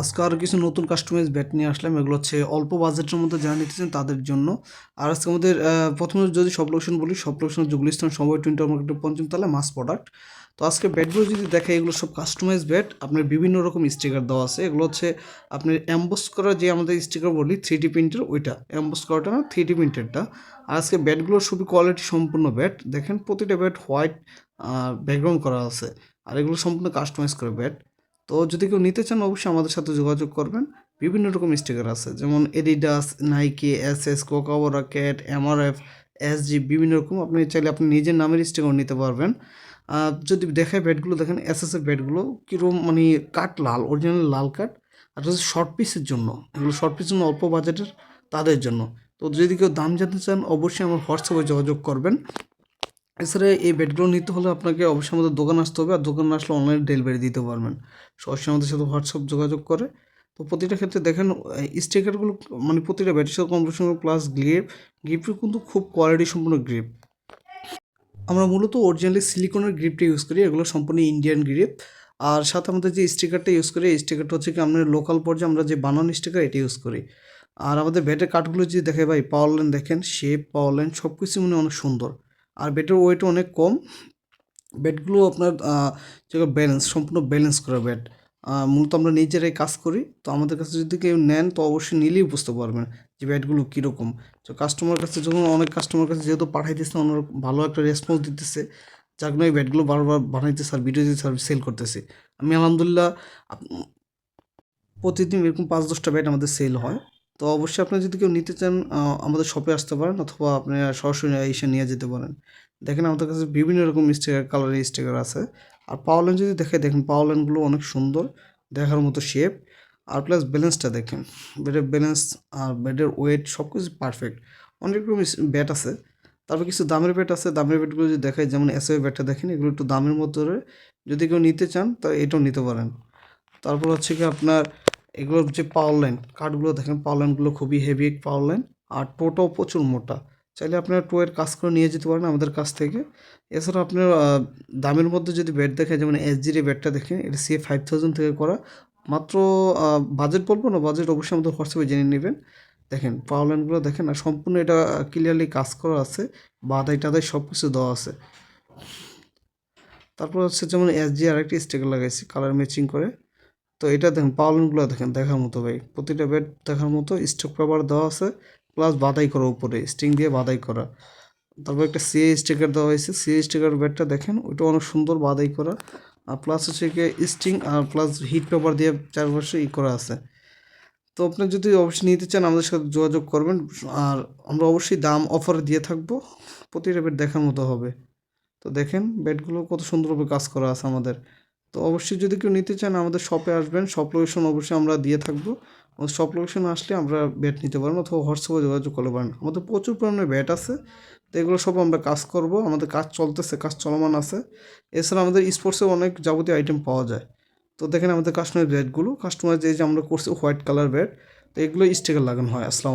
আজকে আরও কিছু নতুন কাস্টমাইজ ব্যাট নিয়ে আসলাম। এগুলো হচ্ছে অল্প বাজেটের মধ্যে যারা নিতেছেন তাদের জন্য। আর আজকে আমাদের প্রথমে যদি সব লোকেশন বলি, সব লোকেশন জুগলিস্তান সময় টোয়েন্টি মার্কেটের পঞ্চম তলা মাস প্রোডাক্ট তো আজকে ব্যাটগুলো যদি দেখে, এগুলো সব কাস্টমাইজ ব্যাট আপনার বিভিন্ন রকম স্টিকার দেওয়া আছে। এগুলো হচ্ছে আপনার অ্যাম্বোস করা যে আমাদের স্টিকার বলি থ্রি ডি প্রিন্টের ওইটা। অ্যাম্বোস করাটা না থ্রি ডি প্রিন্টেরটা আর আজকে ব্যাটগুলো খুবই কোয়ালিটি সম্পূর্ণ ব্যাট দেখেন, প্রতিটা ব্যাট হোয়াইট ব্যাকগ্রাউন্ড করা আছে। আর এগুলো সম্পূর্ণ কাস্টমাইজ করে ব্যাট তো যদি কেউ নিতে চান, অবশ্যই আমাদের সাথে যোগাযোগ করবেন। বিভিন্ন রকম স্টিকার আছে, যেমন Adidas Nike S S Kookaburra cat MRF S G বিভিন্ন রকম। আপনি চাইলে আপনি নিজের নামের স্টিকার নিতে পারবেন। যদি দেখায় ব্যাটগুলো দেখেন এস এস এর ব্যাটগুলো কীরকম মানে কাঠ লাল অরিজিনাল লাল কাঠ আর হচ্ছে শর্ট পিসের জন্য, এগুলো শর্ট পিসের জন্য অল্প বাজেটের তাদের জন্য। তো যদি কেউ দাম জানতে চান, অবশ্যই আমার হোয়াটসঅ্যাপে যোগাযোগ করবেন। এছাড়া এই ব্যাটগুলো নিতে হলে আপনাকে অবশ্যই আমাদের দোকান আসতে হবে, আর দোকানে আসলে অনলাইনে ডেলিভারি দিতে পারবেন। সরাসরি আমাদের সাথে হোয়াটসঅ্যাপ যোগাযোগ করে। তো প্রতিটা ক্ষেত্রে দেখেন স্টিকারগুলো মানে প্রতিটা ব্যাটের সাথে কম্পিটিশন প্লাস গ্রিপ গ্রিপটা কিন্তু খুব কোয়ালিটি সম্পূর্ণ গ্রিপ আমরা মূলত অরিজিনালি সিলিকনের গ্রিপটা ইউজ করি, এগুলো সম্পূর্ণ ইন্ডিয়ান গ্রিপ আর সাথে আমাদের যে স্টিকারটা ইউজ করি, এই স্টিকারটা হচ্ছে কি আমরা লোকাল পর্যায়ে আমরা যে বানানো স্টিকার এটা ইউজ করি। আর আমাদের ব্যাটের কাঠগুলো যদি দেখে ভাই পাওয়ার লাইন দেখেন শেপ পাওয়ার লাইন সব কিছু মানে অনেক সুন্দর। আর ব্যাটের ওয়েটও অনেক কম। ব্যাটগুলো আপনার যে ব্যালেন্স সম্পূর্ণ ব্যালেন্স করা ব্যাট মূলত আমরা নিজেরাই কাজ করি, তো আমাদের কাছে যদি কেউ নেন, তো অবশ্যই নিলেই বুঝতে পারবেন যে ব্যাটগুলো কীরকম। তো কাস্টমার কাছে যখন, অনেক কাস্টমার কাছে যেহেতু পাঠাইতেছে অনেক ভালো একটা রেসপন্স দিতেছে, যার জন্য এই ব্যাটগুলো বারবার বানাইতেছে আর ভিডিও আর সেল করতেছে। আমি আলহামদুলিল্লাহ প্রতিদিন এরকম পাঁচ দশটা ব্যাট আমাদের সেল হয়। তো অবশ্যই আপনি যদি কেউ নিতে চান আমাদের শপে আসতে পারেন অথবা আপনি সরাসরি এসে নিয়ে যেতে পারেন। দেখেন আমাদের কাছে বিভিন্ন রকম স্টিকার কালারের স্টিকার আছে। আর পাওয়ার লাইন যদি দেখে, দেখেন পাওয়ার লাইনগুলো অনেক সুন্দর, দেখার মতো শেপ আর প্লাস ব্যালেন্সটা দেখেন বেডের ব্যালেন্স আর বেডের ওয়েট সব কিছু পারফেক্ট অনেক রকম ব্যাট আছে। তারপর কিছু দামের ব্যাট আছে। দামের ব্যাটগুলো যদি দেখায় যেমন এসএ ব্যাটটা দেখেন, এগুলো একটু দামের মধ্যে। যদি কেউ নিতে চান তা এটাও নিতে পারেন। তারপর হচ্ছে কি আপনার এগুলোর যে পাওয়ার লাইন কাঠগুলো দেখেন পাওয়ার লাইনগুলো খুবই হেভি পাওয়ার লাইন আর টোটাও প্রচুর মোটা। চাইলে আপনারা টোয়ের কাজ করে নিয়ে যেতে পারেন আমাদের কাছ থেকে। এছাড়া আপনার দামের মধ্যে যদি ব্যাট দেখেন যেমন এসজির ব্যাটটা দেখেন, এটা সি ফাইভ থাউজেন্ড থেকে করা। মাত্র বাজেট বলব না বাজেট অবশ্যই আমাদের হোয়াটসঅ্যাপে জেনে নেবেন। দেখেন পাওয়ার লাইনগুলো দেখেন, আর সম্পূর্ণ এটা ক্লিয়ারলি কাজ করা আছে। বাদাই টাদাই সব কিছু দেওয়া আছে। তারপর হচ্ছে যেমন এসজি আরেকটি স্টিকার লাগাইছি কালার ম্যাচিং করে। তো এটা দেখেন, পাওয়ারগুলো দেখেন দেখার মতো ভাই। প্রতিটা বেড দেখার মতো স্টক পেপার দেওয়া আছে প্লাস বাদাই করা উপরে স্টিং দিয়ে বাদাই করা। তারপর একটা সিএ স্টিকার দেওয়া হয়েছে সিএ স্টিকার বেডটা দেখেন, ওইটা অনেক সুন্দর বাদাই করা। আর প্লাস হচ্ছে গিয়ে স্টিং আর প্লাস হিট পেপার দিয়ে চারপাশে ই করা আছে। তো আপনি যদি অবশ্যই নিতে চান, আমাদের সাথে যোগাযোগ করবেন। আর আমরা অবশ্যই দাম অফার দিয়ে থাকব, প্রতিটা বেড দেখার মতো হবে। তো দেখেন বেডগুলো কত সুন্দরভাবে কাজ করা আছে আমাদের। তো অবশ্যই যদি কেউ নিতে চান, আমাদের শপে আসবেন। শপ লোকেশন অবশ্যই আমরা দিয়ে থাকব। শপ লোকেশন আসলে আমরা ব্যাট নিতে পারেন অথবা হোয়াটসঅ্যাপে যোগাযোগ করতে পারেন আমাদের প্রচুর পরিমাণে ব্যাট আছে। তো এগুলো সব আমরা কাজ করব। আমাদের কাজ চলতেছে, কাজ চলমান আছে। এছাড়া আমাদের স্পোর্টসেও অনেক যাবতীয় আইটেম পাওয়া যায়। তো দেখেন আমাদের কাস্টমার ব্যাটগুলো কাস্টমার যে যে আমরা করছি হোয়াইট কালার ব্যাট তো এগুলো স্টিকার লাগানো হয়। আসসালাম